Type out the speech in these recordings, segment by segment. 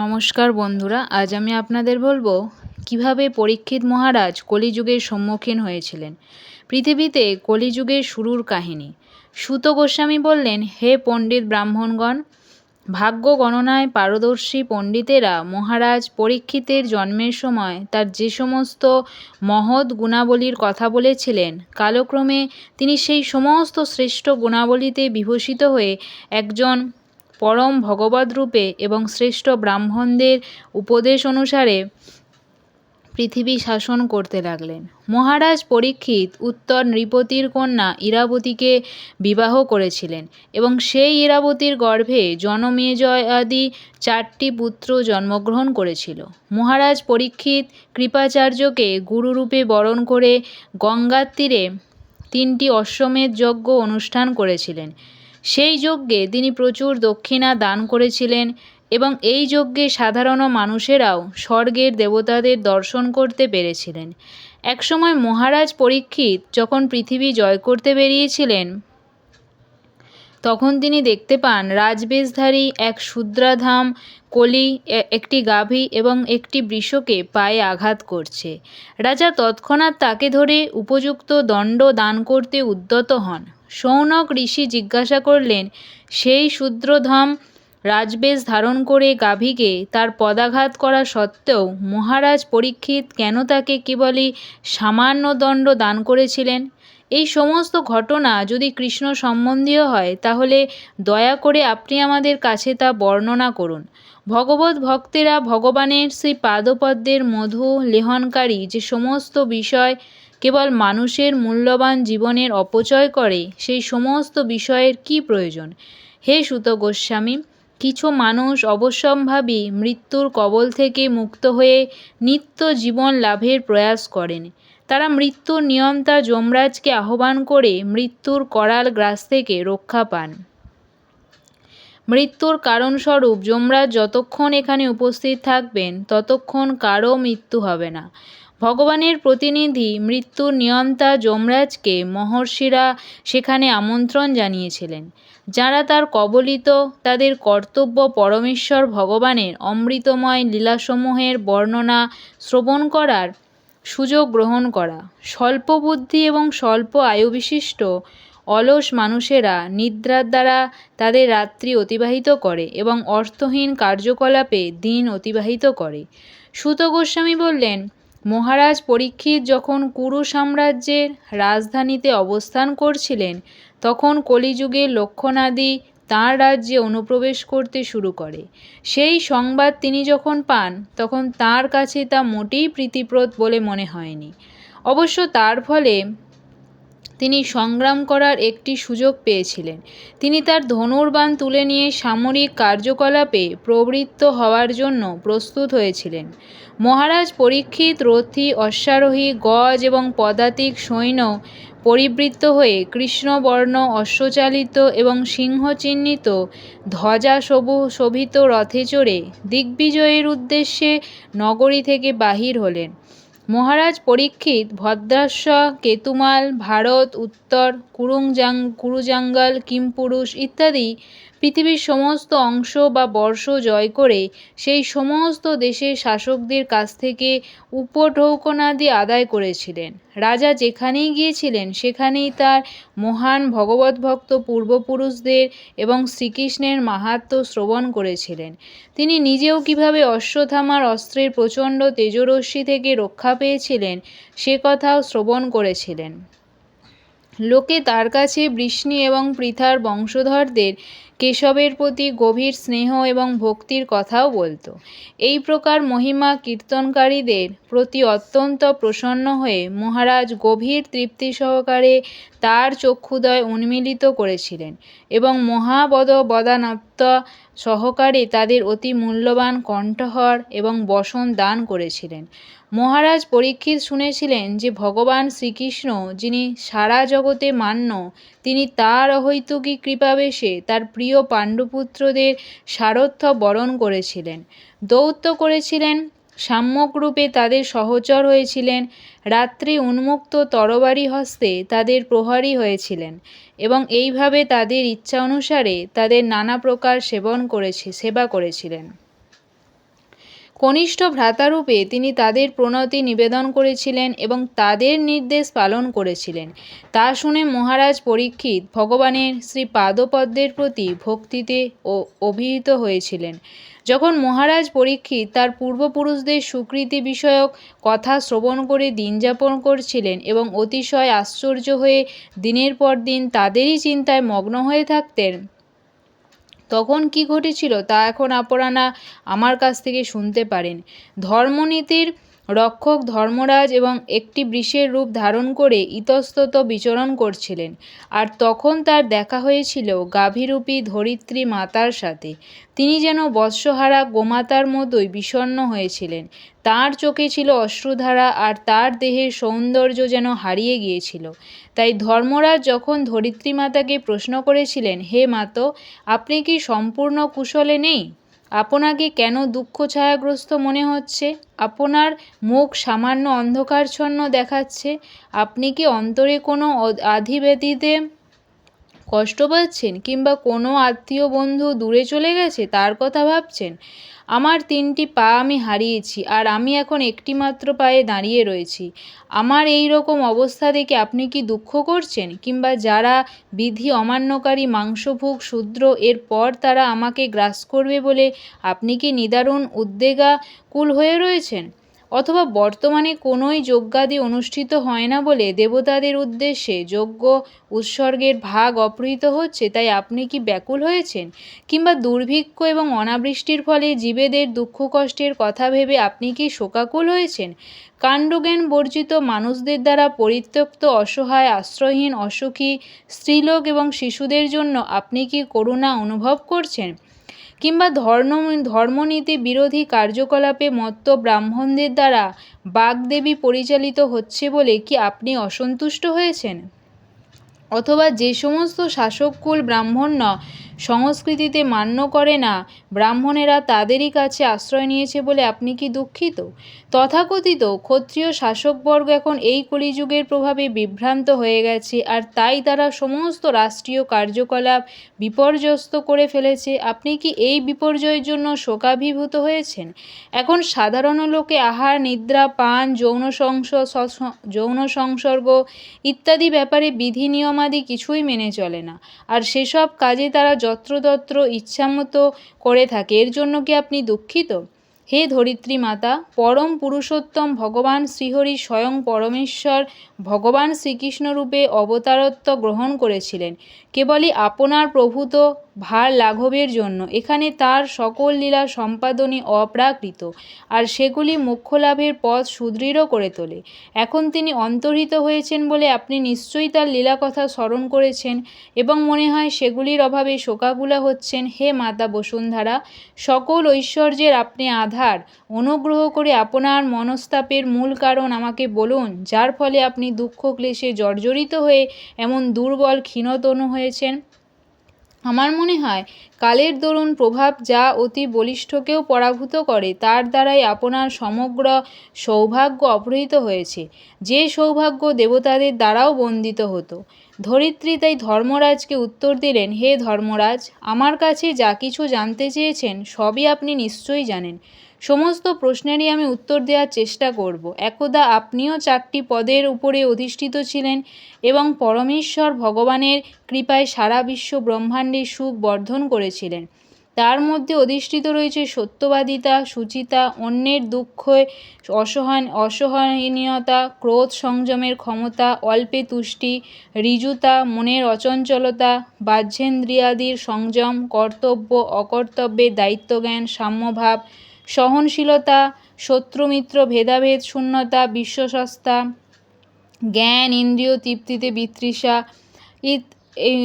নমস্কার বন্ধুরা, আজ আমি আপনাদের বলব কীভাবে পরীক্ষিত মহারাজ কলিযুগের সম্মুখীন হয়েছিলেন। পৃথিবীতে কলিযুগের শুরুর কাহিনী। সুত গোস্বামী বললেন, হে পণ্ডিত ব্রাহ্মণগণ, ভাগ্য গণনায় পারদর্শী পণ্ডিতেরা মহারাজ পরীক্ষিতের জন্মের সময় তার যে সমস্ত মহৎ গুণাবলীর কথা বলেছিলেন, কালক্রমে তিনি সেই সমস্ত শ্রেষ্ঠ গুণাবলীতে বিভূষিত হয়ে একজন পরম ভগবদ্রূপে এবং শ্রেষ্ঠ ব্রাহ্মণদের উপদেশ অনুসারে পৃথিবী শাসন করতে লাগলেন। মহারাজ পরীক্ষিত উত্তর নৃপতির কন্যা ইরাবতীকে বিবাহ করেছিলেন এবং সেই ইরাবতীর গর্ভে জনমেজয় আদি চারটি পুত্র জন্মগ্রহণ করেছিল। মহারাজ পরীক্ষিত কৃপাচার্যকে গুরুরূপে বরণ করে গঙ্গার তীরে তিনটি অশ্বমেধ যজ্ঞ অনুষ্ঠান করেছিলেন। সেই যজ্ঞে তিনি প্রচুর দক্ষিণা দান করেছিলেন এবং এই যজ্ঞে সাধারণ মানুষেরাও স্বর্গের দেবতাদের দর্শন করতে পেরেছিলেন। একসময় মহারাজ পরীক্ষিত যখন পৃথিবী জয় করতে বেরিয়েছিলেন, তখন তিনি দেখতে পান রাজবেশধারী এক শূদ্রাধাম কলি একটি গাভী এবং একটি বৃষকে পায়ে আঘাত করছে। রাজা তৎক্ষণাৎ তাকে ধরে উপযুক্ত দণ্ড দান করতে উদ্যত হন। সৌনক ঋষি জিজ্ঞাসা করলেন, সেই শূদ্রধাম রাজবেশ ধারণ করে গাভীকে তার পদাঘাত করা সত্ত্বেও মহারাজ পরীক্ষিত কেন তাকে কেবলই সামান্য দণ্ড দান করেছিলেন? এই সমস্ত ঘটনা যদি কৃষ্ণ সম্বন্ধীয় হয়, তাহলে দয়া করে আপনি আমাদের কাছে তা বর্ণনা করুন। ভগবত ভক্তেরা ভগবানের সেই পাদপদ্মের মধু লেহনকারী যে সমস্ত বিষয় কেবল মানুষের মূল্যবান জীবনের অপচয় করে সেই সমস্ত বিষয়ের কি প্রয়োজন? হে সুত গোস্বামী, কিছু মানুষ অবশ্যম্ভাবী মৃত্যুর কবল থেকে মুক্ত হয়ে নিত্য জীবন লাভের প্রয়াস করেন। তারা মৃত্যুর নিয়ন্তা যমরাজকে আহ্বান করে মৃত্যুর করাল গ্রাস থেকে রক্ষা পান। মৃত্যুর কারণস্বরূপ যমরাজ যতক্ষণ এখানে উপস্থিত থাকবেন, ততক্ষণ কারও মৃত্যু হবে না। ভগবানের প্রতিনিধি মৃত্যুর নিয়ন্তা যমরাজকে মহর্ষিরা সেখানে আমন্ত্রণ জানিয়েছিলেন। যারা তার কবলিত, তাদের কর্তব্য পরমেশ্বর ভগবানের অমৃতময় লীলাসমূহের বর্ণনা শ্রবণ করার সুযোগ গ্রহণ করা। স্বল্প বুদ্ধি এবং স্বল্প আয়ুবিশিষ্ট অলস মানুষেরা নিদ্রার দ্বারা তাদের রাত্রি অতিবাহিত করে এবং অর্থহীন কার্যকলাপে দিন অতিবাহিত করে। সুত গোস্বামী বললেন মহারাজ পরীক্ষিত যখন কুরু সাম্রাজ্যের রাজধানীতে অবস্থান করছিলেন, তখন কলিযুগের লক্ষণাদি তাঁর রাজ্যে অনুপ্রবেশ করতে শুরু করে। সেই সংবাদ তিনি যখন পান, তখন তাঁর কাছে তা মোটেই প্রীতিপ্রদ বলে মনে হয়নি। অবশ্য তার ফলে তিনি সংগ্রাম করার একটি সুযোগ পেয়েছিলেন। তিনি তার ধনুর্বাণ তুলে নিয়ে সামরিক কার্যকলাপে প্রবৃত্ত হওয়ার জন্য প্রস্তুত হয়েছিলেন। মহারাজ পরীক্ষিত, রথী, অশ্বারোহী, গজ এবং পদাতিক সৈন্য পরিবৃত্ত হয়ে কৃষ্ণবর্ণ, অশ্বচালিত এবং সিংহচিহ্নিত ধ্বজা সবু, শোভিত রথে চড়ে দিগ্বিজয়ের উদ্দেশ্যে নগরী থেকে বাহির হলেন। মহারাজ পরীক্ষিত ভদ্রাস্ব কেতুমাল, ভারত, উত্তর, কুরুংজাং, কুরুজাঙ্গল, কিমপুরুষ ইত্যাদি পৃথিবীর সমস্ত অংশ বা বর্ষ জয় করে সেই সমস্ত দেশের শাসকদের কাছ থেকে উপঢৌকনাদি আদায় করেছিলেন। রাজা যেখানেই গিয়েছিলেন, সেখানেই তার মহান ভগবদ্ভক্ত পূর্বপুরুষদের এবং শ্রীকৃষ্ণের মাহাত্ম্য শ্রবণ করেছিলেন। তিনি নিজেও কীভাবে অশ্বত্থামার অস্ত্রের প্রচণ্ড তেজরশ্মি থেকে রক্ষা পেয়েছিলেন, সে কথাও শ্রবণ করেছিলেন। লোকে তার কাছে বৃষ্ণি এবং পৃথার বংশধরদের কেশবের প্রতি গভীর স্নেহ এবং ভক্তির কথাও বলত। এই প্রকার মহিমা কীর্তনকারীদের প্রতি অত্যন্ত প্রসন্ন হয়ে মহারাজ গভীর তৃপ্তি সহকারে তার চক্ষুদয় উন্মীলিত করেছিলেন এবং মহাবদ বদানত্ব সহকারে তাদের অতি মূল্যবান কণ্ঠহর এবং বসন দান করেছিলেন। মহারাজ পরীক্ষিত শুনেছিলেন যে ভগবান শ্রীকৃষ্ণ, যিনি সারা জগতে মান্য, তিনি তার অহৈতুকী কৃপাবেশে তার প্রিয় পাণ্ডুপুত্রদের সারথ্য বরণ করেছিলেন। দৌত্য করেছিলেন, সাম্যকরূপে তাদের সহচর হয়েছিলেন, রাত্রি উন্মুক্ত তরবারি হস্তে তাদের প্রহারী হয়েছিলেন এবং এইভাবে তাদের ইচ্ছা অনুসারে তাদের নানা প্রকার সেবন করেছে, সেবা করেছিলেন। কনিষ্ঠ ভ্রাতারূপে তিনি তাদের প্রণতি নিবেদন করেছিলেন এবং তাদের নির্দেশ পালন করেছিলেন। তা শুনে মহারাজ পরীক্ষিত ভগবানের শ্রী পাদপদ্মের প্রতি ভক্তিতে ও অভিহিত হয়েছিলেন। যখন মহারাজ পরীক্ষিত তার পূর্বপুরুষদের স্বীকৃতি বিষয়ক কথা শ্রবণ করে দিন যাপন করছিলেন এবং অতিশয় আশ্চর্য হয়ে দিনের পর দিন তাদেরই চিন্তায় মগ্ন হয়ে থাকতেন তখন কি ঘটেছিল তা এখন আপনারা আমার কাছ থেকে শুনতে পারেন। ধর্মনীতির রক্ষক ধর্মরাজ এবং একটি বৃষের রূপ ধারণ করে ইতস্তত বিচরণ করছিলেন। আর তখন তার দেখা হয়েছিল গাভীরূপী ধরিত্রী মাতার সাথে। তিনি যেন বৎসহারা গোমাতার মতোই বিষণ্ণ হয়েছিলেন। তার চোখে ছিল অশ্রুধারা আর তার দেহের সৌন্দর্য যেন হারিয়ে গিয়েছিল। তাই ধর্মরাজ যখন ধরিত্রী মাতাকে প্রশ্ন করেছিলেন, হে মাতো, আপনি কি সম্পূর্ণ কুশলে নেই? আপনাকে কেন দুঃখ ছায়াগ্রস্ত মনে হচ্ছে? আপনার মুখ সামান্য অন্ধকারচ্ছন্ন দেখাচ্ছে। আপনি কি অন্তরে কোনো আধিব্যাধিতে কষ্ট পাচ্ছেন কিংবা কোনো আত্মীয় বন্ধু দূরে চলে গেছে, তার কথা ভাবছেন? আমার তিনটি পা আমি হারিয়েছি আর আমি এখন একটিমাত্র পায়ে দাঁড়িয়ে রয়েছি। আমার এই রকম অবস্থা দেখে আপনি কি দুঃখ করছেন? কিংবা যারা বিধি অমান্যকারী, মাংসভোগ, শূদ্র এরপর তারা আমাকে গ্রাস করবে বলে আপনি কি নিদারুণ উদ্বেগাকুল হয়ে রয়েছেন? অথবা বর্তমানে কোনোই যজ্ঞাদি অনুষ্ঠিত হয় না বলে দেবতাদের উদ্দেশ্যে যজ্ঞ উৎসর্গের ভাগ অপহৃত হচ্ছে, তাই আপনি কি ব্যাকুল হয়েছেন? কিংবা দুর্ভিক্ষ এবং অনাবৃষ্টির ফলে জীবেদের দুঃখ কষ্টের কথা ভেবে আপনি কি শোকাকুল হয়েছেন? কাণ্ডজ্ঞান বর্জিত মানুষদের দ্বারা পরিত্যক্ত অসহায়, আশ্রয়হীন, অসুখী, স্ত্রীলোক এবং শিশুদের জন্য আপনি কি করুণা অনুভব করছেন? কিংবা ধর্ম, ধর্মনীতি বিরোধী কার্যকলাপে মত্ত ব্রাহ্মণদের দ্বারা বাগদেবী পরিচালিত হচ্ছে বলে কি আপনি অসন্তুষ্ট হয়েছেন? অথবা যে সমস্ত শাসককুল ব্রাহ্মণ্য সংস্কৃতিতে মান্য করে না, ব্রাহ্মণেরা তাদেরই কাছে আশ্রয় নিয়েছে বলে আপনি কি দুঃখিত? তথাকথিত ক্ষত্রিয় শাসকবর্গ এখন এই কলিযুগের প্রভাবে বিভ্রান্ত হয়ে গেছে আর তাই তারা সমস্ত রাষ্ট্রীয় কার্যকলাপ বিপর্যস্ত করে ফেলেছে। আপনি কি এই বিপর্যয়ের জন্য শোকাভিভূত হয়েছেন? এখন সাধারণ লোকে আহার, নিদ্রা, পান, যৌন সংস যৌন সংসর্গ ইত্যাদি ব্যাপারে বিধি নিয়মাদি কিছুই মেনে চলে না। আর সেসব কাজে তারা যত্রতত্র ইচ্ছামতো করে থাকে। এর জন্য কি আপনি দুঃখিত? হে ধরিত্রী মাতা, পরম পুরুষোত্তম ভগবান শ্রীহরি স্বয়ং পরমেশ্বর ভগবান শ্রীকৃষ্ণরূপে অবতারত্ব গ্রহণ করেছিলেন। কেবলই আপনার প্রভূত ভার লাঘবের জন্য। এখানে তার সকল লীলা সম্পাদনী অপ্রাকৃত, আর সেগুলি মোক্ষ লাভের পথ সুদৃঢ় করে তোলে। এখন তিনি অন্তর্হিত হয়েছেন বলে আপনি নিশ্চয়ই তার লীলা কথা স্মরণ করেছেন এবং মনে হয় সেগুলির অভাবে শোকাগুলা হচ্ছেন। হে মাতা বসুন্ধরা, সকল ঐশ্বর্যের আপনি আধার অনুগ্রহ করে আপনার মনস্তাপের মূল কারণ আমাকে বলুন, যার ফলে আপনি দুঃখ ক্লেশে জর্জরিত হয়ে এমন দুর্বল ক্ষীণতনু হয়েছেন? আমার মনে হয়, কালের দরুন প্রভাব যা অতি বলিষ্ঠকেও পরাভূত করে, তার দ্বারাই আপনার সমগ্র সৌভাগ্য অপহৃত হয়েছে। যে সৌভাগ্য দেবতাদের দ্বারাও বন্দিত হতো। ধরিত্রী তাই ধর্মরাজকে উত্তর দিলেন, হে ধর্মরাজ, আমার কাছে যা কিছু জানতে চেয়েছেন, সবই আপনি নিশ্চয়ই জানেন। সমস্ত প্রশ্নেরই আমি উত্তর দেওয়ার চেষ্টা করব। একদা আপনিও চারটি পদের উপরে অধিষ্ঠিত ছিলেন এবং পরমেশ্বর ভগবানের কৃপায় সারা বিশ্ব ব্রহ্মাণ্ডে সুখ বর্ধন করেছিলেন। তার মধ্যে অধিষ্ঠিত রয়েছে সত্যবাদিতা, সুচিতা, অন্যের দুঃখ অসহান অসহনীয়তা, ক্রোধ সংযমের ক্ষমতা, অল্পে তুষ্টি, ঋজুতা, মনের অচঞ্চলতা, বাহ্যেন্দ্রিয়াদির সংযম, কর্তব্য, অকর্তব্যের দায়িত্বজ্ঞান, সাম্যভাব সহনশীলতা, শত্রুমিত্র ভেদাভেদ শূন্যতা, বিশ্বসস্তা, জ্ঞান, ইন্দ্রিয় তৃপ্তিতে বিতৃষা, ইত এই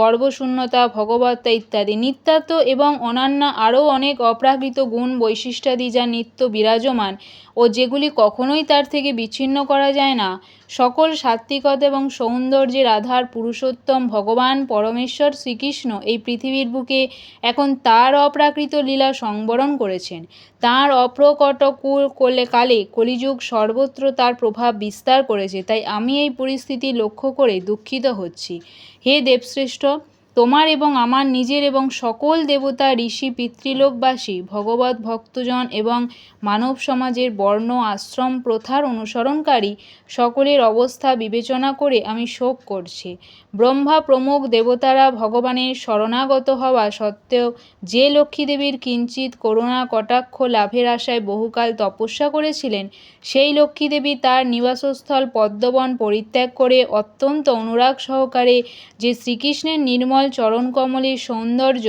গর্বশূন্যতা, ভগবত্তা ইত্যাদি। নিত্যাত্ব এবং অন্যান্য আরও অনেক অপ্রাকৃত গুণ, বৈশিষ্ট্যাদি যা নিত্য বিরাজমান ও যেগুলি কখনোই তার থেকে বিচ্ছিন্ন করা যায় না। সকল সাত্ত্বিকতা এবং সৌন্দর্যের আধার পুরুষোত্তম ভগবান পরমেশ্বর শ্রীকৃষ্ণ এই পৃথিবীর বুকে এখন তার অপ্রাকৃত লীলা সংবরণ করেছেন। তাঁর অপ্রকট কলে কালে কলিযুগ সর্বত্র তার প্রভাব বিস্তার করেছে। তাই আমি এই পরিস্থিতি লক্ষ্য করে দুঃখিত হচ্ছি। হে দেবশ্রেষ্ঠ তোমার এবং আমার নিজের এবং সকল দেবতা, ঋষি, পিতৃলোকবাসী, ভগবত ভক্তজন এবং মানব সমাজের বর্ণ, আশ্রম, প্রথার অনুসরণকারী সকলের অবস্থা বিবেচনা করে আমি শোক করছি। ব্রহ্মা প্রমুখ দেবতারা ভগবানের শরণাগত হওয়া সত্ত্বেও যে লক্ষ্মীদেবীর কিঞ্চিত করুণা, কটাক্ষ, লাভের আশায় বহুকাল তপস্যা করেছিলেন, সেই লক্ষ্মীদেবী তার নিবাসস্থল পদ্মবন পরিত্যাগ করে অত্যন্ত অনুরাগ সহকারে যে শ্রীকৃষ্ণের নির্মল চরণকমলের সৌন্দর্য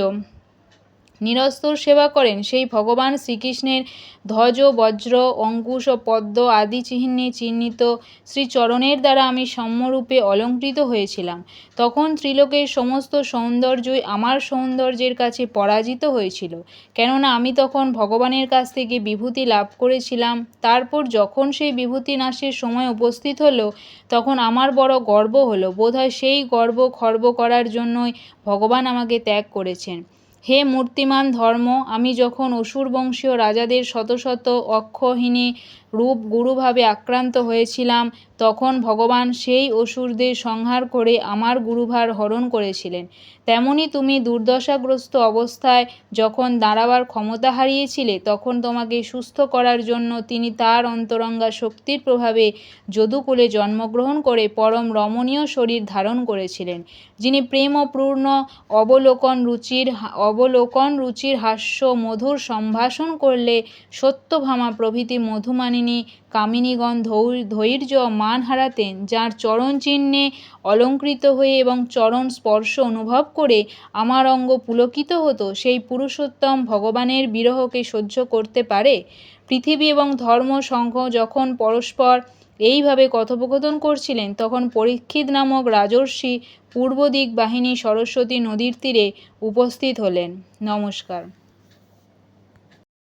নিরস্তর সেবা করেন। সেই ভগবান শ্রীকৃষ্ণের ধ্বজ, বজ্র, অঙ্কুশ ও পদ্ম আদি চিহ্নে চিহ্নিত শ্রীচরণের দ্বারা আমি সম্যরূপে অলঙ্কৃত হয়েছিলাম। তখন ত্রিলোকের সমস্ত সৌন্দর্যই আমার সৌন্দর্যের কাছে পরাজিত হয়েছিল। কেননা আমি তখন ভগবানের কাছ থেকে বিভূতি লাভ করেছিলাম। তারপর যখন সেই বিভূতি নাশের সময় উপস্থিত হলো, তখন আমার বড় গর্ব হলো। বোধহয় সেই গর্ব খর্ব করার জন্যই ভগবান আমাকে ত্যাগ করেছেন। হে মূর্তিমান ধর্ম আমি যখন অসুর বংশীয় রাজাদের শত শত অক্ষহীনী রূপ গুরুভাবে আক্রান্ত হয়েছিলাম, তখন ভগবান সেই অসুরদের সংহার করে আমার গুরুভার হরণ করেছিলেন। তেমনি তুমি দুর্দশাগ্রস্ত অবস্থায় যখন দাঁড়াবার ক্ষমতা হারিয়েছিলে, তখন তোমাকে সুস্থ করার জন্য তিনি তার অন্তরঙ্গা শক্তির প্রভাবে যদুকুলে জন্মগ্রহণ করে পরম রমণীয় শরীর ধারণ করেছিলেন, যিনি প্রেম প্রেমপূর্ণ অবলোকন রুচির অবলোকন রুচির হাস্য মধুর সম্ভাষণ করলে সত্যভামা প্রভৃতি মধুমানিনী কামিনীগণ ধৈর্য মান হারাতেন, যাঁর চরণ চিহ্নে অলঙ্কৃত হয়ে এবং চরণ স্পর্শ অনুভব করে আমার অঙ্গ পুলকিত হতো, সেই পুরুষোত্তম ভগবানের বিরহকে সহ্য করতে পারে? পৃথিবী এবং ধর্ম সংঘ যখন পরস্পর এইভাবে কথোপকথন করছিলেন, তখন পরীক্ষিত নামক রাজর্ষি পূর্ব দিক বাহিনী সরস্বতী নদীর তীরে উপস্থিত হলেন। নমস্কার।